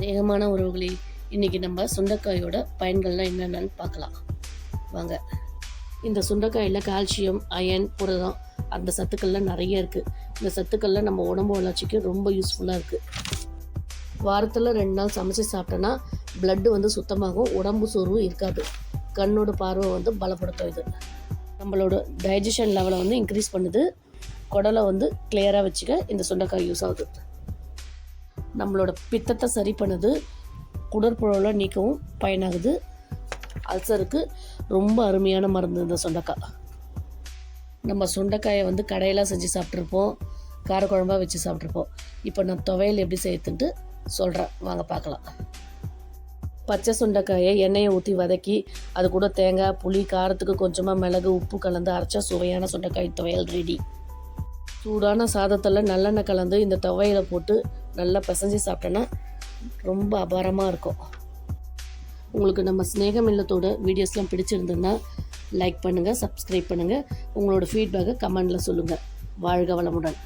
ஸ்நேகமான உறவுகளே இன்றைக்கி நம்ம சுண்டைக்காயோட பயன்கள்லாம் என்னென்னு பார்க்கலாம். வாங்க. இந்த சுண்டைக்காயில் கால்சியம் அயன் புரதம் அந்த சத்துக்கள்லாம் நிறைய இருக்குது இந்த சத்துக்கள்லாம் நம்ம உடம்பு வளர்ச்சிக்கு ரொம்ப யூஸ்ஃபுல்லாக இருக்குது வாரத்தில் ரெண்டு நாள் சமைச்சு சாப்பிட்டோன்னா பிளட்டு வந்து சுத்தமாகும் உடம்பு சோர்வும் இருக்காது. கண்ணோட பார்வை வந்து பலப்படுத்தும் இது. நம்மளோட டைஜஷன் லெவலை வந்து இன்க்ரீஸ் பண்ணுது. குடலை வந்து கிளியராக வச்சுக்க இந்த சுண்டைக்காய் யூஸ் ஆகுது. நம்மளோட பித்தத்தை சரி பண்ணுது குடற்புழலை நீக்கவும் பயனாகுது. அல்சருக்கு ரொம்ப அருமையான மருந்து இந்த சொண்டக்காய். நம்ம சுண்டைக்காயை வந்து கடையெல்லாம் செஞ்சு சாப்பிட்ருப்போம் காரக்குழம்பாக வச்சு சாப்பிட்ருப்போம் இப்போ நான் துவையல் எப்படி செய்யறதுன்ட்டு சொல்கிறேன் வாங்க பார்க்கலாம். பச்சை சுண்டைக்காயை எண்ணெயை ஊற்றி வதக்கி அது கூட தேங்காய் புளி காரத்துக்கு கொஞ்சமாக மிளகு உப்பு கலந்து அரைச்சா சுவையான சுண்டைக்காய் துவையல் ரெடி சூடான சாதத்தில் நல்லெண்ணெய் கலந்து இந்த துவையலை போட்டு நல்லா பிசைஞ்சு சாப்பிட்டோன்னா ரொம்ப அபாரமாக இருக்கும். உங்களுக்கு நம்ம ஸ்நேகம் இல்லத்தோட வீடியோஸ்லாம் பிடிச்சிருந்ததுன்னா லைக் பண்ணுங்கள் சப்ஸ்கிரைப் பண்ணுங்கள் உங்களோட ஃபீட்பேக்கை கமெண்டில் சொல்லுங்கள் வாழ்க வளமுடன்.